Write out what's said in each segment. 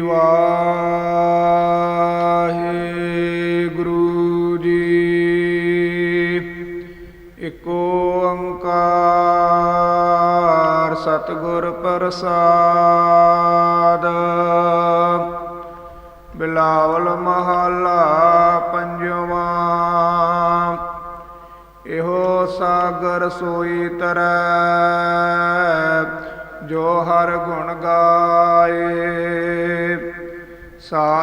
ਵਾਹਿਗੁਰੂ ਜੀ। ਇਕ ਓੰਕਾਰ ਸਤਿਗੁਰ ਪ੍ਰਸਾਦ। ਬਿਲਾਵਲ ਮਹੱਲਾ ਪੰਜਵਾਂ। ਇਹੋ ਸਾਗਰ ਸੋਈ ਤਰੈ, ਜੋ ਹਰ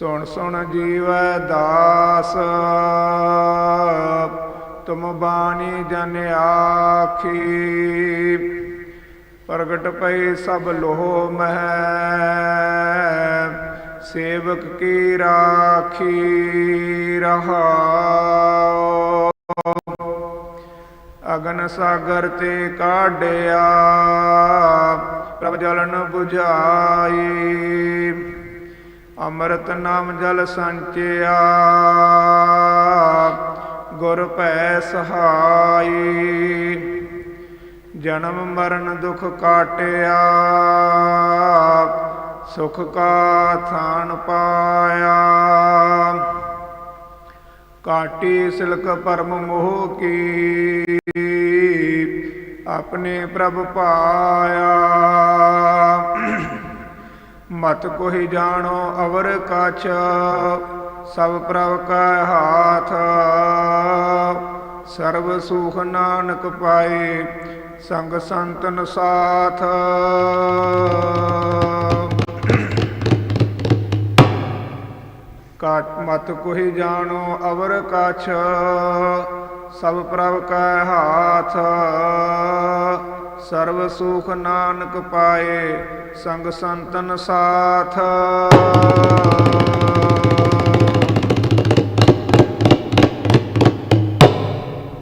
ਸੁਣ ਸੁਣ ਜੀਵ ਦਾਸ। ਤੁਮ ਬਾਣੀ ਜਨ ਆਖੀ। ਪ੍ਰਗਟ ਪਈ ਸਭ ਲੋਹ ਮਹਿ। ਸੇਵਕ ਕੀ ਰਾਖੀ ਰਹਾਉ। ਅਗਨ ਸਾਗਰ ਤੇ ਕਾਢਿਆ। ਪ੍ਰਭ ਜਲਨ 부ਝਾਈ ਅੰਮ੍ਰਿਤ ਨਾਮ ਜਲ ਸੰਚਿਆ, ਗੁਰ ਭੈ ਸਹਾਈ। ਜਨਮ ਮਰਨ ਦੁਖ ਕਾਟਿਆ, ਸੁਖ ਕਾ ਥਾਨ ਪਾਇਆ। ਕਾਟੀ ਸਿਲਕ ਪਰਮ ਮੋਹ ਕੀ, ਆਪਣੇ ਪ੍ਰਭ ਪਾਇਆ। ਮਤ ਕੋਹਿ ਜਾਣੋ ਅਵਰ ਕਛ ਸਭ ਪ੍ਰਭ ਕਾ ਹਾਥ। ਸਰਬ ਸੁਖ ਨਾਨਕ ਪਾਏ, ਸੰਗ ਸੰਤਨ ਸਾਥ ਕਾਟ ਮਤ ਕੋਹਿ ਜਾਣੋ ਅਵਰ ਕਛ ਸਭ ਪ੍ਰਭ ਕਾ ਹਾਥ। ਸਰਬ ਸੁਖ ਨਾਨਕ ਪਾਏ ਸੰਗ ਸੰਤਨ ਸਾਥ।